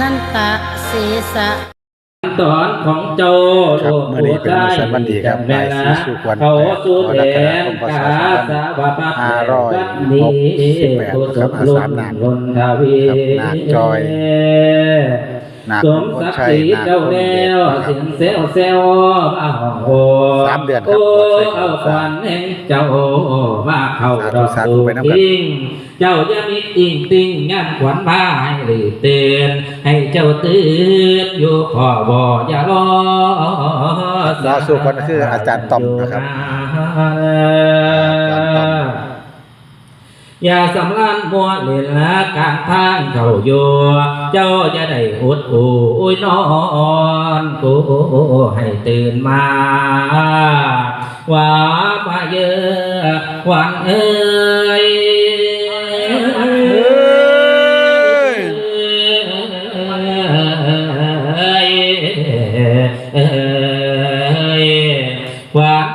นันตะเสสะขั้นตอนของโจครับเมื่อนี้เป็นวันสวัสดีครับแม่ละบ่ายสี่สุกวันเขาสู่แปแดดนกรกฎาคมกาสาวาพัดห้าร้อยวัดนี้หกสิบแปดกุศครัลบอาลุสามนนานลนทวีครับนาคจอย นาคสมมงคลศักดิ์ชัศยรีนาคเจ้าคนแนเด็ดวครัเสีบยงเซลเซลบ้าห้องโอสามเดือนครับโอ้บ่ใส่เอาข้าวควันแห่งเจ้ามาเข้าสาธุดอกสาธุตูไปนำกันทิ้งเจ้าอย่ามีติ่งติ่งงานขวัญมาให้หรือเตือนให้เจ้าตื่นอยู่ขอบ่อย่ารอล่าสุดก็คืออาจารย์ต้อมนะครับ อาจารย์ต้อม อย่าสำลันมัวเล่นละกลางทางเขาโยเจ้าจะได้อดโอ้ยนอนกูให้ตื่นมาว่ามาเยอะวันเอ้ย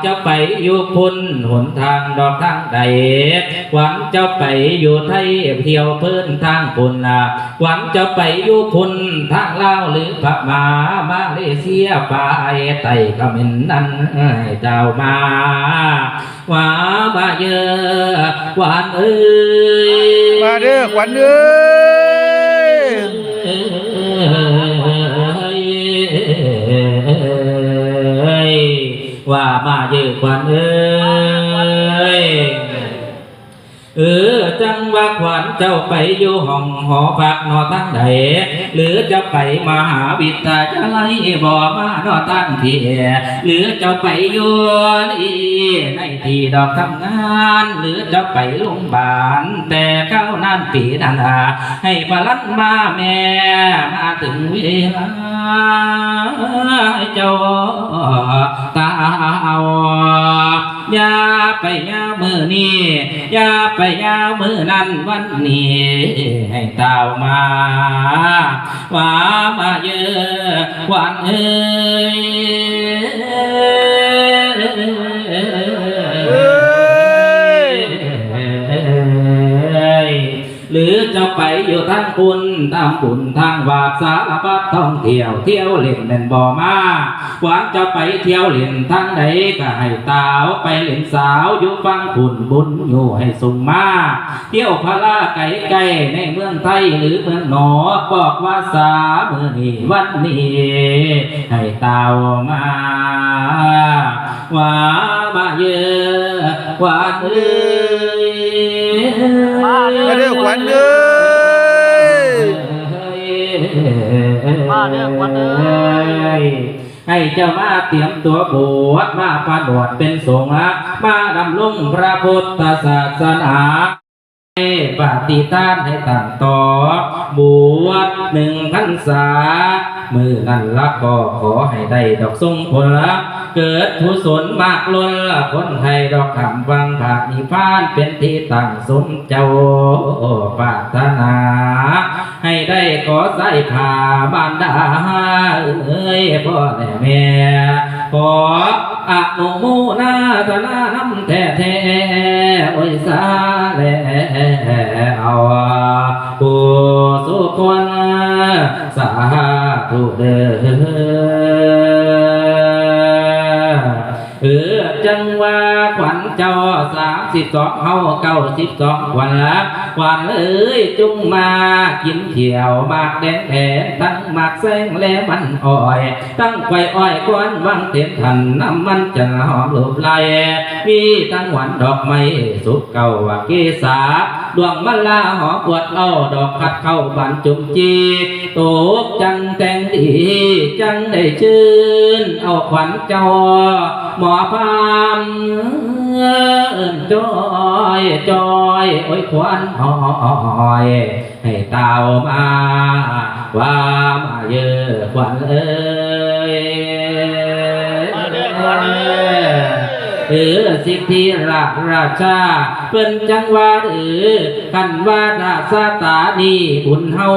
หวานจะไปอยู่พุ่นหนทางดอกทางใดหวานจะไปอยู่ไทยเที่ยวพิ่นทางพุ่นละหวานจะไปอยู่พุ่นทางลาวหรือพม่ามาเลเซียไปไต่ขมิ้นนั้นเจ้ามาหวาบาเยอะหวานเอ้ยมาเด้อขวัญเอ้ย ว่ามาเยอะกว่าเอ้ย เออจังว่าขวัญเจ้าไปอยู่ห้องหอพักนอทั้งใดหรือจะไปมหาวิทยาลัยบ่มานอตั้งที่หรือจะไปอยู่นี่ในที่ดอกทำงาน หรือจะไปโรงพยาบาลแต่เข้านานปีนานาให้พลันมาแม่มาถึงเวลาให้เจ้าตาเอา อย่าไปยามือนี้อย่าไปยามือนั้นวันนี้ให้ตาวมาว่ามาเยอะหวานเอ้ย หรือจะไปอยู่ทางบุญทางบุญทางวาสารพัดท่องเที่ยวเที่ยวเล่นเล่นบ่อมาหวานจะไปเที่ยวเล่นทางใดก็ให้ตาวไปเล่นสาวอยู่ฟังบุญบุญอยู่ให้สุมมาเที่ยวพลาไก่ไก่ในเมืองไทยหรือเมืองหนอบอกว่าสามือนี้วันนี้ให้ตาวมาว่ามาเยอะหวานเอ้ย มาเด้อขวัญเอ้ยมาเด้อขวัญเอ้ยให้เจ้ามาเตรียมตัวบวชมาประดวดเป็นสงฆ์มาดำรงพระพุทธศาสนาปฏิทานให้ต่างต่อบวชหนึ่งพรรษา มือนั่นละก็ขอให้ได้ดอกส่งผลละเกิดทุศนมากล้นละคนให้ดอกคำวังผานิพานเป็นที่ตั้งสมเจ้าปรารถนา ให้ได้ขอใส่ผ้าบานดาเอ้ยพ่อแม่แม่ขอ อะโนโมนาธนาน้ำแท้แท้โอ้ยสาแล้วผู้สุคนสาธุเด้อเออจังว่า เจ้าสามสิบสองเฮาเก้าสิบสองวันละวันเอ้ยจุงมากินเขียวมากแดงแดงทั้งหมากแซงและมันอ่อย ตั้งไฟอ้อยควันวังเต็มทันน้ำมันจะหอมหลบไหลมีทั้งหวานดอกไม้สุกเก่าว่าเกษาดวงมะลาหอมปวดเอาดอกขัดเข้าบานจุมจีตกจังแตงดีจังได้ชื่น เอาขวัญเจ้าหมอพาม จอยจอยโอ้ยควันหอยให้ตาวมาว่ามาเยอะควันเอ้ยมาเด้อควันเอ้ย เออสิทธิราชราชา เปิ้นจังว่าเออกันว่าดาสาตาดีบุญเฮา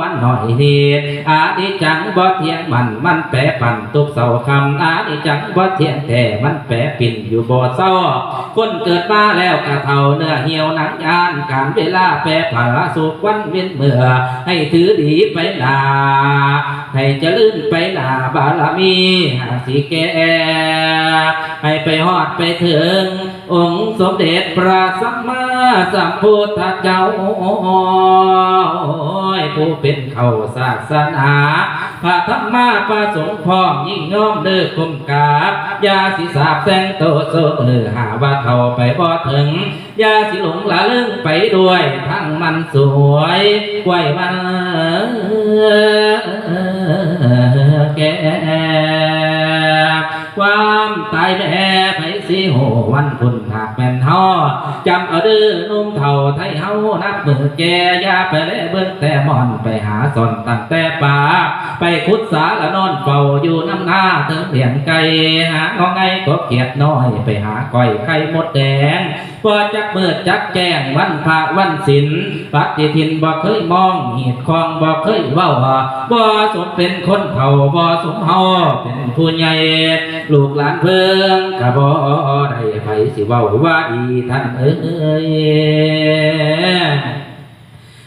มันหน่อยเหตุอาดิจังบ่เทียงมันมันแปรปั่นตุกเสาคำอาดิจังบ่เทียงแต่มันแปรปิ่นอยู่บ่เศร้าคนเกิดมาแล้วกะเท่าเนื้อเหี่ยวหนังยานการเวลาแปรผันสุขวันเว้นเมื่อ ให้ถือดีไปหนาให้จะลื่นไปหนาบารมีหาสิแก่ให้ไปฮอดไปถึง องค์สมเด็จพระสัมมาสัมพุทธเจ้าผู้เป็นเขาศาสนาพระธรรมาประสงค์พร้อมยิ่งย่อมเลิกคุมกาบยาสิสาบแสงโตโซเออหาว่าเท่าไปบ่ถึงยาสิหลงละลึงไปด้วยทั้งมันสวยไว้มันแก่ ความตายแม่ไผสิโหวันพุ่นหากแม่นเฮอจำเอาเด้อนุ่มเฒ่าไทยเฮานับมือแก่ยาไปเลยเบิ่งแต่มอนไปหาสอนตั้งแต่ป่าไปขุดสาละนอนเฝ้าอยู่น้ำหน้าถึงเลี้ยงไก่หางอไงก็เกียดน้อยไปหาก้อยไข่มดแดงพอจักเบิดจักแจ้งวันพระวันศิลปฏิทินบ่เคยมองเหตุคองบ่เคยเว้าบ่สมเป็นคนเผ่าบ่สมเฮาเป็นผู้ใหญ่ลูกหลานเพิ่งกะบ่ได้ไผสิเว้าว่าดีท่านเอ้ย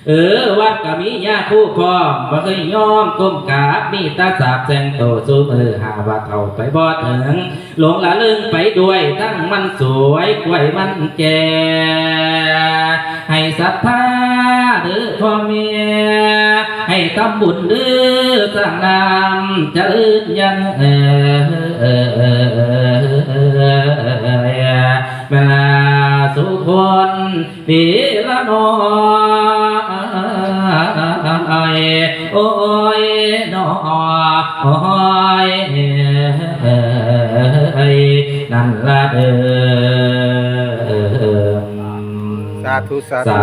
เออวัดก็มีญาคู่พร้อมบ่เคยยอมก้มกราบมีตาสาบแสงโตสูเออหาว่าเท่าไปบ่ถึงหลงละลึงไปด้วยทั้งมันสวยกล้วยมันแก่ให้ศรัทธาเด้อพ่อแม่ให้ทำบุญเด้อสร้างนามจะลื่นยังเออเออเออเออเออเวลาสุคนดีละนอ โอ้ยนอโอ้ยเอ้ยนั่นละเด้อสาธุสาสา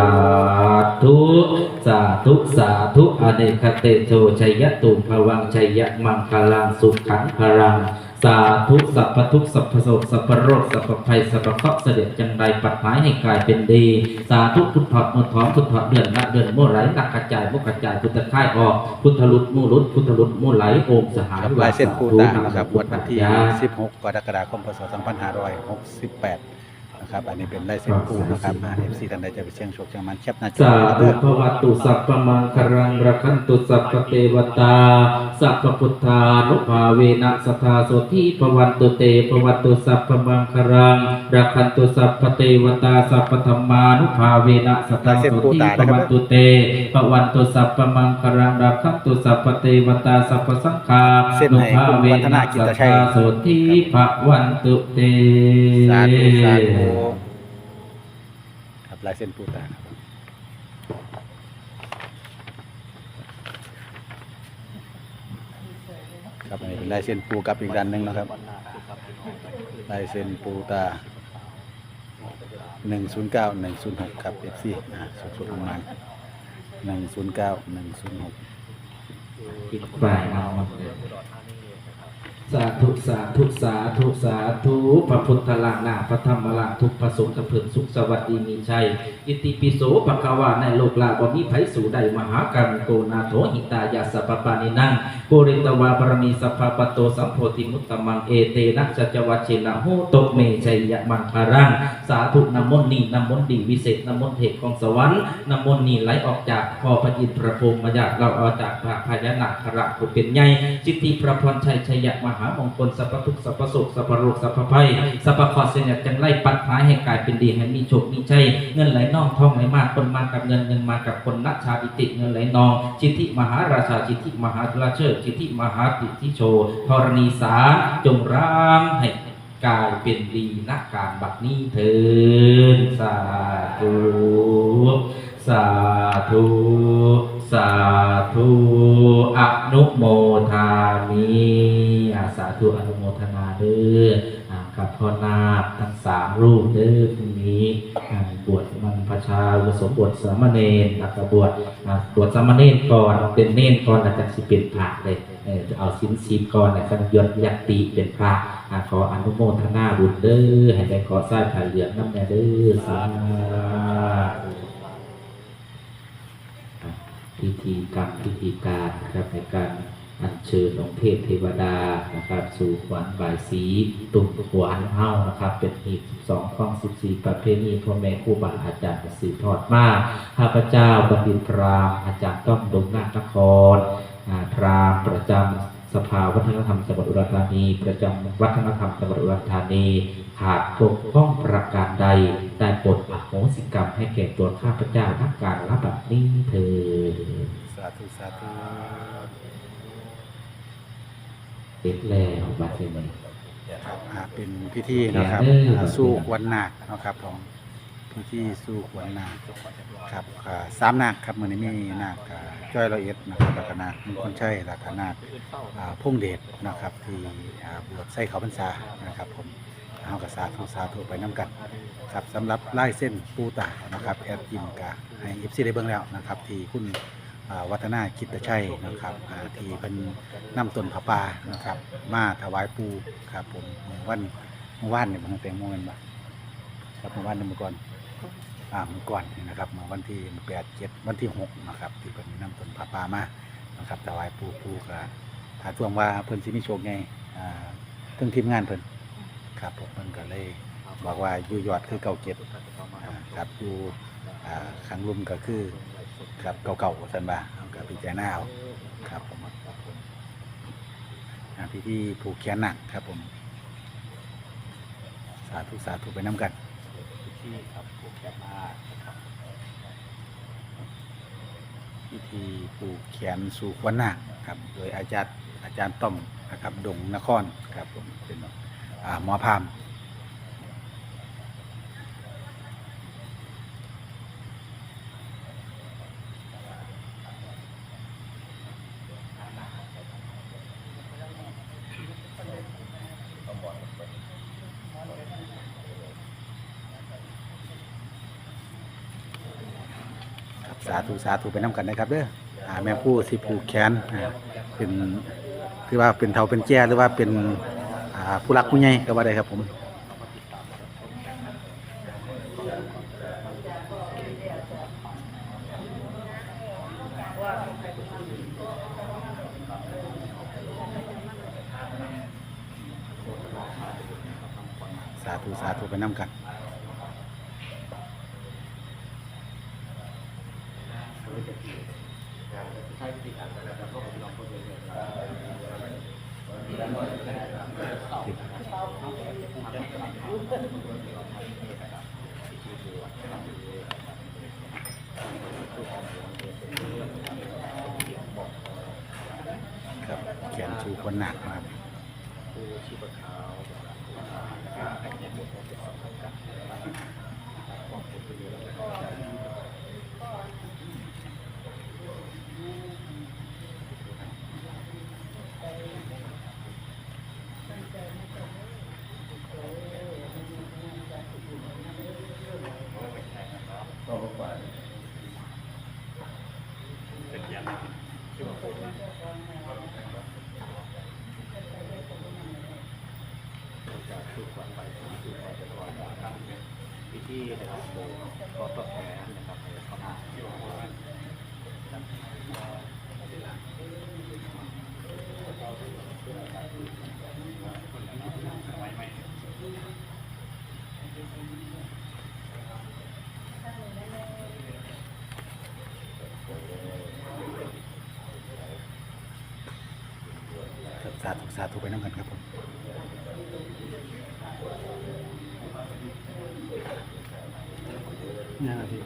ธุธุสาธุสาธุอเนกเตโชชัยตุภวังชัยมังคลังสุขังพลัง สาธุสัพพทุกข์สัพพโสกสัพพโรคสัพพภัยสัพพเคราะห์เสด็จจังใดปัดหมายให้กลายเป็นดี สาธุพุทธะมุทองพุทธะเดือนละเดือนโมไหลนักกระจายมุกกระจายพุทธค่ายออกพุทธลุดมูลุดพุทธลุดมูไหลโอมสหาครับลายเส้นปูตานะครับงวดวันที่ 16 กรกฎาคมพศ 2568 นะครับอันนี้เป็นลายเส้นปูนะครับอ่า FC ท่านใดจะไปเสี่ยงโชคเสี่ยงมันแคปหน้าจอสาไว้ธุเด้อภวตุสัพพมังคารังรักขันตุสัพพเทวตาสัพพพุทธานุภาเวนะสทธาโสทิภวันตุเตภวตุสัพพมังคารังรักขันตุสัพพเทวตาสัพพธรรมานุภาเวนะสทธาโสทิภวันตุเตภวันตุสัพพมังคารังรักขันตุสัพพเทวตาสัพพสังฆาเส้นนุไหนภาคุณเววัฒนานะกิสัตทชัยธาโสทิภวันตุเตสาธุสาธุครับ ลายเส้นปูตาครับครับอันนี้เป็นลายเส้นปูกับอีกด้านหนึ่งนะครับลายเส้นปูตา 109 106ครับ FC อ่าสุดๆประมาณ109 106อีกฝ่ายเอา สาธุสาธุสาธุสาธุพระพุทธลังนาพระธรรมลังทุกพระสงฆ์กระเพื่อมสุขสวัสดีมีชัย อิติปิโสปะกวาในโลกลาบมีไผสู่ใดมหาการโกนาโถหิตายาสปปปานินังโกริตวาบรมีสัพพะปะโตสัมโพธิมุตตมังเอเตนะจัจวัชเชนะโหตกเมชัยยะมังคารังสาธุน้ำมนนีน้ำมนดีวิเศษน้ำมนเทพของสวรรค์น้ำมนนีไหลออกจากพอพระอินทร์พระพรหมมาจากเราเอาจากพระพญานาคราชผู้เป็นใหญ่สิทธิพระพรชัยชัยยะมหามงคลสัพพทุกสัพพโศกสัพพโรคสัพพภัยสัพพคอเสนยจังไล่ปัดหายให้กลายเป็นดีให้มีโชคมีชัยเงินไหลน่องทองไหลมากคนมากับเงินเงินมากับคนนัชชาดิติเงินไหลนองจิตติมหาราชาจิตติมหาราเชิดจิตติมหาติทิโชธรณีสาจงร่างให้กลายเป็นดีนักการบัดนี้เถินสาธุสาธุสาธุอนุโมทามิ สาธุอนุโมทนาเด้อกับพ่อนาคทั้งสามรูปเด้อพรุ่งนี้บวชมันพระชาอุปสมบทสามเณรแล้วก็บวชบวชสามเณรก่อนเป็นเนรก่อนแล้วก็สิเป็นพระเลยจะเอาสินสีก่อนแล้วก็ยศยัตติเป็นพระขออนุโมทนาบุญเด้อให้ได้ขอสร้างผ่าเหลืองน้ำแน่เด้อสาธุพิธีกรรมพิธีการนะครับในการ อัญเชิญองค์เทพเทวดานะครับ สู่ขวัญบายสีตุ่มขวานเฮ้านะครับ เป็นอีก12ข้อง14ประเพณีพ่อแม่ครูบาอาจารย์สืบทอดมาข้าพเจ้าบัณฑิตพรามอาจารย์ต้อมดงนาคนครอาพรามประจำสภาวัฒนธรรมจังหวัดอุดรธานี ประจำวัฒนธรรมจังหวัดอุดรธานีขาดปกพ้องประการใดได้โปรดอโหสิกรรมให้แก่ตัวข้าพเจ้าทั้งการรับแบบนี้เถิดสาธุสาธุ เสร็จแล้วบัดนี้ครับอ่าเป็นพิธีนะครับเอออ่าสู้ควันนาคนะครับผมพิธีสู้ควันนาคครับอ่าสามนาคครับมือนี้มีนาคอ่าจ้อยละเอียดนะครับแล้วก็นาคมงคลชัยแล้วก็นาคอ่าพงเดชนะครับที่อ่าบวชใส่เขาพรรษานะครับผมเอากับสาธุสาธุไปน้ำกันครับสำหรับไล่เส้นปูตานะครับแอดยิมกาให้เอฟซีได้เบิ่งแล้วนะครับที่คุณอ่า วัฒนาคิดชัยนะครับอ่าที่เป็นนำต้นผาป่านะครับ มาถวายปูครับผมเมื่อวันเมื่อวานเนี่ยมันเป็นเมื่อวันบ่ครับเมื่อวานเนี่ยเมื่อก่อนอ่าเมื่อก่อนนี่นะครับเมื่อวันที่แปดเจ็ดวันที่หกนะครับที่เป็นนำต้นผาป่ามานะครับถวายปูปูกะถาทวงว่าเพิ่นสิมีโชคไงอ่าเทั้งทีมงานเพิ่นครับผมเพิ่นก็เลยบอกว่าอยู่ยอดคือเก่าเก็บอ่าครับอยู่อ่าขังลุมก็คือ ครับเก่าๆสันบ่าเอากับพิจารณาเอาครับผมอ่าพี่ที่ผูกแขนหนักครับผม สาธุสาธุไปน้ำกันพิธีครับผูกแขนหนักนะครับพิธีผูกแขนสู่ขวัญนาคครับ โดยอาจารย์อาจารย์ต้อมนะครับดงนครครับผมเป็นอ่าหมอพราหมณ์ ครับสาธุสาธุไปน้ำกันนะครับเด้ออ่าแม่ผู้สิผูกแขนอ่าเป็นคือว่าเป็นเทาเป็นแจ้หรือว่าเป็นอ่าผู้รักผู้ใหญ่ก็ว่าได้ครับผมสาธุสาธุไปน้ำกัน ครับ สาธุสาธุไปน้ำกันครับผมนี่นะพี่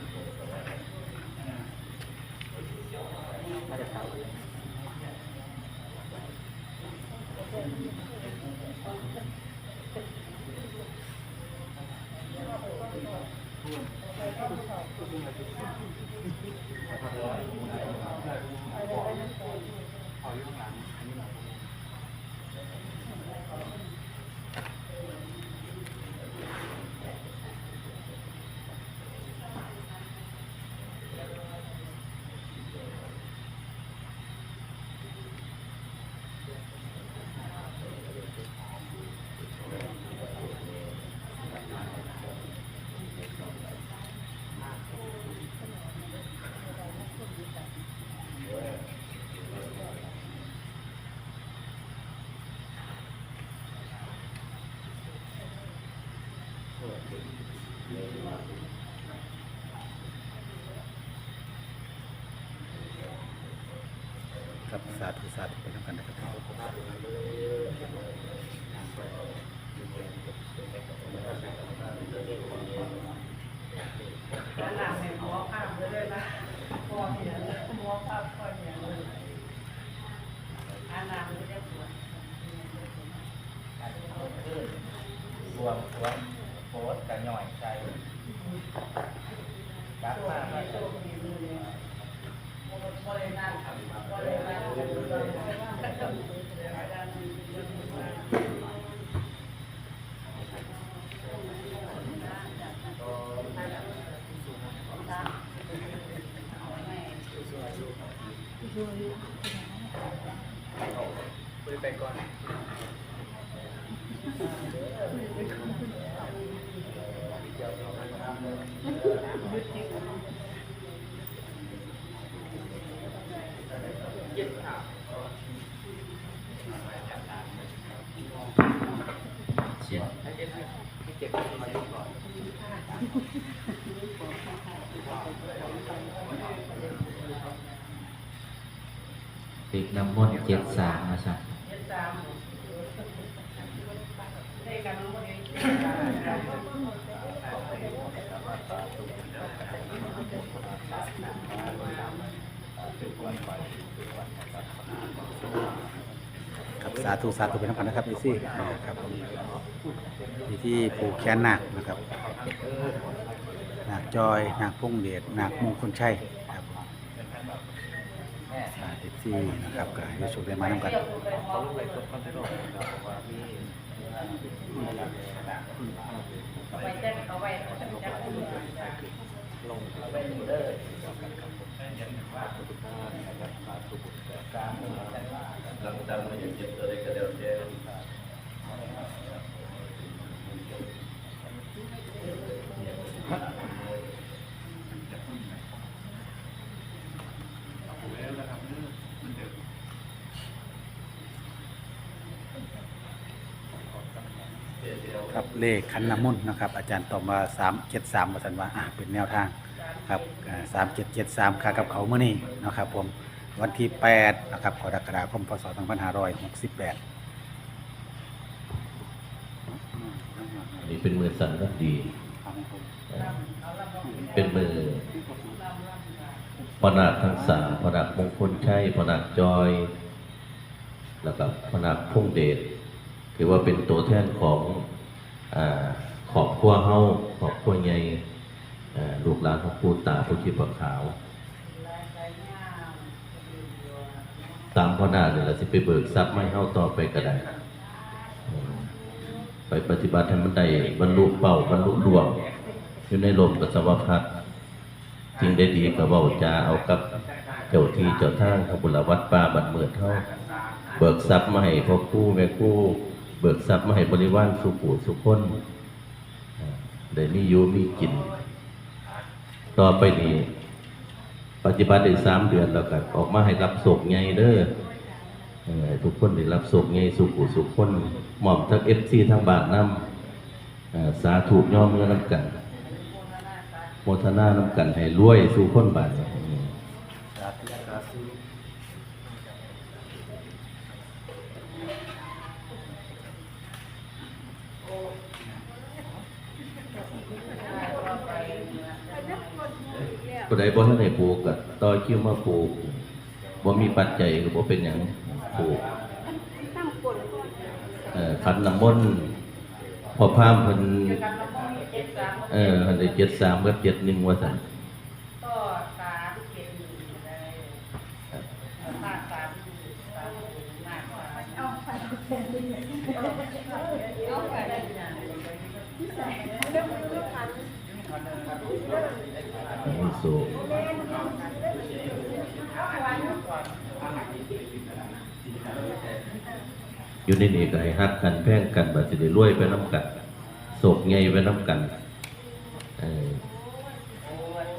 าธุสาธุไปทำกันนะครับ รวมรวมโพสกันหน่อยใจรักมาก ติดน้ำมนต์เจ็ดสามนะจ๊ะ ครับสาธุสาธุไปทั้งพันนะครับดิซี่ครับมีที่ผูกแขนหนักนะครับหนักจอยหนักพุ่งเดชหนักมุงคลชัยครับดิซี่นะครับก็ให้ชมได้มาน้ำกันลงบ เลขคันน้ำมนต์นะครับ อาจารย์ตอบมาสามเจ็ดสามมาสันว่าอะเป็นแนวทางครับสามเจ็ดเจ็ดสามค่ากับเขาเมื่อนี้นะครับผมวันที่แปดนะครับกรกฎาคมพศสองพันห้าร้อยหกสิบแปดอันนี้เป็นมือสั่นก็ดี เป็นมือพนาคทั้งสามพนาคมงคลชัยพนาคจอยแล้วก็พนาคพงเดชถือว่าเป็นตัวแทนของ ขอบครัวเฮาขอบครัวใหญ่ลูกหลานของปู่ตาผู้ที่ปักขาว ตามพ่อหน้าเนี่ยเราสิไปเบิกทรัพย์ไม่เฮาต่อไปก็ได้ ไปปฏิบัติให้มันได้บรรลุเป้าบรรลุดวงอยู่ในลมกับสวพัฒน์จึงได้ดีกับว่าจาเอากับเจ้าที่เจ้าทางขบุรวัดป่าบัดเมือเท่า เบิกทรัพย์มาให้พ่อคู่แม่คู่ เบิกทรัพย์มาให้บริวารสุขูสุขคนได้มีอยู่มีกิน ต่อไปนี้ปฏิบัติได้สามเดือนแล้วก็ออกมาให้รับศกไงเด้อทุกคนได้รับสุขไงสุขุสุขคนหม่อมทั้งเอฟซีทั้งบาทน้ำสาธุย่อมเงินน้ำกันโมทนาน้ำกันให้รวยสู่คนบาทเนี่ยอืมผู้ใดบ่ทันให้ปลูกก็ ต่อคิวมาปลูกบ่มีปัจจัยก็บ่เป็นหยังปลูกเอ่อขันน้ำมนต์พอพามเพิ่นเออเพิ่นได้73กับ71ว่าซั่นก็สามเจ็ดหนึ่งเลยมากสามสามมากสามเอยู่ในนี่ก็ให้ฮักกันแพ่งกันบัดสิได้รวยไปน้ำกันโศกใหญ่ไปน้ำกัน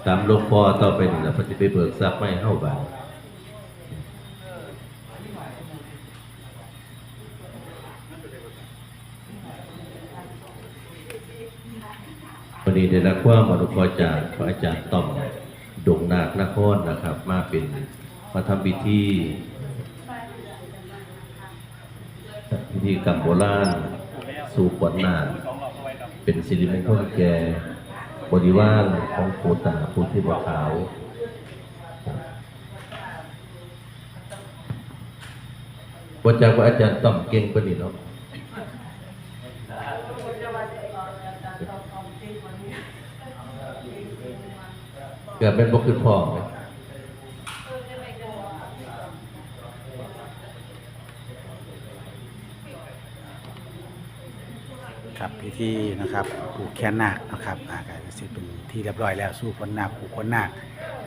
ตามหลวงพ่อต่อไปนี่ละพิ่นสิไปเบิกทรัพย์ไม่เฮาบาวันนี้ได้รับความอนุเคราะห์จากพระอาจารย์ต้อมดงนาคนครนะครับ มาเป็นมาทำพิธี พิธีกรรมโบราณสู่ขวัญนาเป็นสิริมงคลแก่บริวารของปูตาปู่ที่บัวขาวว่าจากว่าอาจารย์ต้อมเก่งปานนี้เนาะเกิดเป็นบ่คือพ่อไหม ครับพิธีนะครับผูกแขนนาคนะครับอ่าก็สิเป็นที่เรียบร้อยแล้วสู้ขวัญนาคผูกขวัญนาค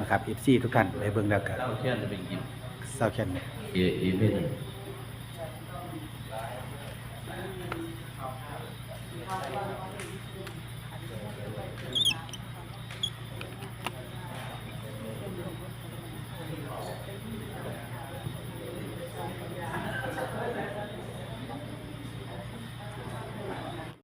นะครับ FC ทุกท่านไปเบิ่งแล้วก็เอาแค่นั้นเป็นกินเศร้าแค่นเอเอเมน